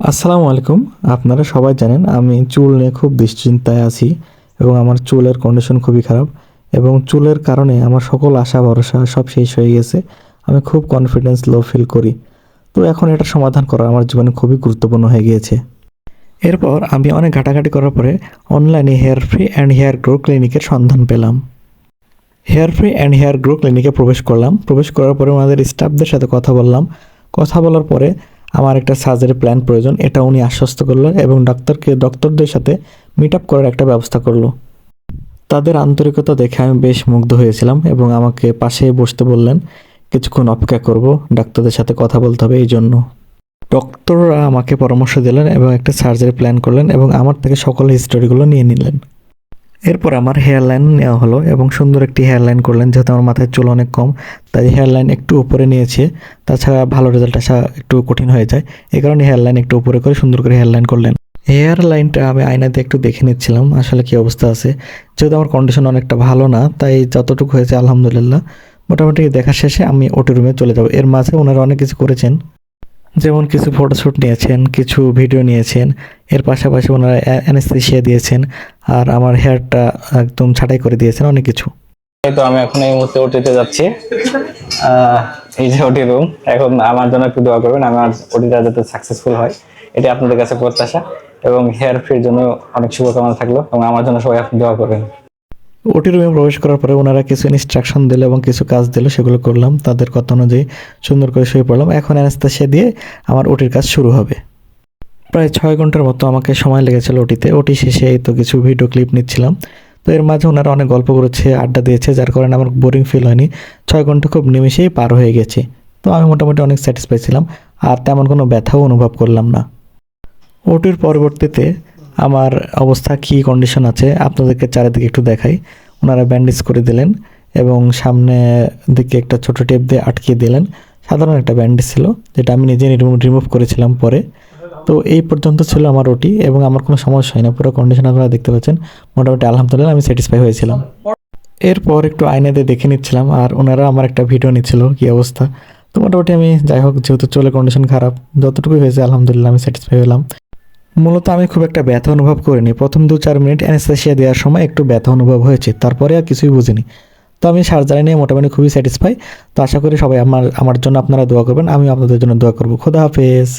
আসসালামু আলাইকুম। আপনারা সবাই জানেন আমি চুল নিয়ে খুব দুশ্চিন্তায় আছি এবং আমার চুলের কন্ডিশন খুবই খারাপ এবং চুলের কারণে আমার সকল আশা, ভরসা সব শেষ হয়ে গেছে। আমি খুব কনফিডেন্স লো ফিল করি। তো এখন এটা সমাধান করা আমার জীবনে খুবই গুরুত্বপূর্ণ হয়ে গিয়েছে। এরপর আমি অনেক ঘাটাঘাটি করার পরে অনলাইনে hair free and hair grow ক্লিনিকের সন্ধান পেলাম। Hair free and hair grow ক্লিনিকে প্রবেশ করলাম। প্রবেশ করার পরে আমাদের স্টাফদের সাথে কথা বললাম। কথা বলার পরে আমার একটা সার্জারি প্ল্যান প্রয়োজন, এটা উনি আশ্বস্ত করল এবং ডাক্তারকে ডক্টরদের সাথে মিট আপ করার একটা ব্যবস্থা করল। তাদের আন্তরিকতা দেখে আমি বেশ মুগ্ধ হয়েছিলাম এবং আমাকে পাশে বসতে বললেন, কিছুক্ষণ অপেক্ষা করব, ডাক্তারদের সাথে কথা বলতে হবে এই জন্য ডক্টররা আমাকে পরামর্শ দিলেন এবং একটা সার্জারি প্ল্যান করলেন এবং আমার থেকে সকল হিস্টোরিগুলো নিয়ে নিলেন। এরপর আমার হেয়ার লাইন নেওয়া হলো এবং সুন্দর একটি হেয়ার লাইন করলেন, যেহেতু আমার মাথায় চুল অনেক কম, তাই হেয়ার লাইন একটু উপরে নিয়েছে। তাছাড়া ভালো রেজাল্ট আসা একটু কঠিন হয়ে যায়। এই কারণে হেয়ার লাইন একটু উপরে করে সুন্দর করে হেয়ার লাইন করলেন। হেয়ার লাইনটা আমি আয়নাতে একটু দেখে নিচ্ছিলাম, আসলে কি অবস্থা আছে। যেহেতু আমার কন্ডিশন অনেকটা ভালো না, তাই যতটুকু হয়েছে আলহামদুলিল্লাহ। মোটামুটি দেখা শেষে আমি ওটি রুমে চলে যাব। এর মাঝে ওনারা অনেক কিছু করেছেন। যেমন কিছু ফটোশ্যুট নিয়েছেন, কিছু ভিডিও নিয়েছেন, এর পাশাপাশি ওনারা অ্যানেস্থেশিয়া দিয়েছেন, আর আমার হেয়ারটা একদম ছাঁটাই করে দিয়েছেন অনেক কিছু। তো আমি এখন এই মুহূর্তে ওটিতে যাচ্ছি। এই যে ওটি রুম এখন আমার জন্য একটু দোয়া করবেন, আমার ওটিটা যাতে সাকসেসফুল হয় এটা আপনাদের কাছে প্রত্যাশা, এবং হেয়ার ফ্রির জন্য অনেক শুভকামনা থাকল, এবং আমার জন্য সবাই আপনি দোয়া করবেন। ওটি রুমে প্রবেশ করার পরে ওনারা কিছু ইনস্ট্রাকশন দিল এবং কিছু কাজ দিল, সেগুলো করলাম। তাদের কথা অনুযায়ী সুন্দর করে শুয়ে পড়লাম। এখন অ্যানেস্থেশিয়া দিয়ে আমার ওটির কাজ শুরু হবে। প্রায় ছয় ঘণ্টার মতো আমাকে সময় লেগেছিল ওটিতে। ওটি শেষে এই তো কিছু ভিডিও ক্লিপ নিচ্ছিলাম। তো এর মাঝে ওনারা অনেক গল্প করেছে, আড্ডা দিয়েছে, যার কারণে আমার বোরিং ফিল হয়নি। ছয় ঘণ্টা খুব নিমিশেই পার হয়ে গেছে। তো আমি মোটামুটি অনেক স্যাটিসফাই ছিলাম। আর তেমন কোনো ব্যথাও অনুভব করলাম না। ওটির পরবর্তীতে আমার অবস্থা কী কন্ডিশন আছে আপনাদেরকে চারিদিকে একটু দেখাই। ওনারা ব্যান্ডেজ করে দিলেন এবং সামনে দিকে একটা ছোট টেপ দিয়ে আটকিয়ে দিলেন। সাধারণ একটা ব্যান্ডেজ ছিল যেটা আমি নিজে রিমুভ করেছিলাম পরে। তো এই পর্যন্ত ছিল আমার ওটি এবং আমার কোনো সমস্যা হয় না পুরো কন্ডিশন আপনারা দেখতে পাচ্ছেন। মোটামুটি আলহামদুলিল্লাহ আমি স্যাটিসফাই হয়েছিলাম। এরপর একটু আয়নাতে দেখে নিচ্ছিলাম আর ওনারা আমার একটা ভিডিও নিচ্ছিল কী অবস্থা। তো মোটামুটি আমি যাই হোক, যেহেতু চলে কন্ডিশন খারাপ, যতটুকুই হয়েছে আলহামদুলিল্লাহ আমি স্যাটিসফাই হলাম। মূলত আমি খুব একটা ব্যথা অনুভব করিনি। প্রথম দু চার মিনিট অ্যানেস্থেশিয়া দেওয়ার সময় একটু ব্যথা অনুভব হয়েছে। তারপরে আর কিছুই বুঝিনি। তো আমি সার্জারি নিয়ে মোটামুটি খুবই স্যাটিসফাই তো আশা করি সবাই আমার আমার জন্য আপনারা দোয়া করবেন। আমি আপনাদের জন্য দোয়া করব। খোদা হাফেজ।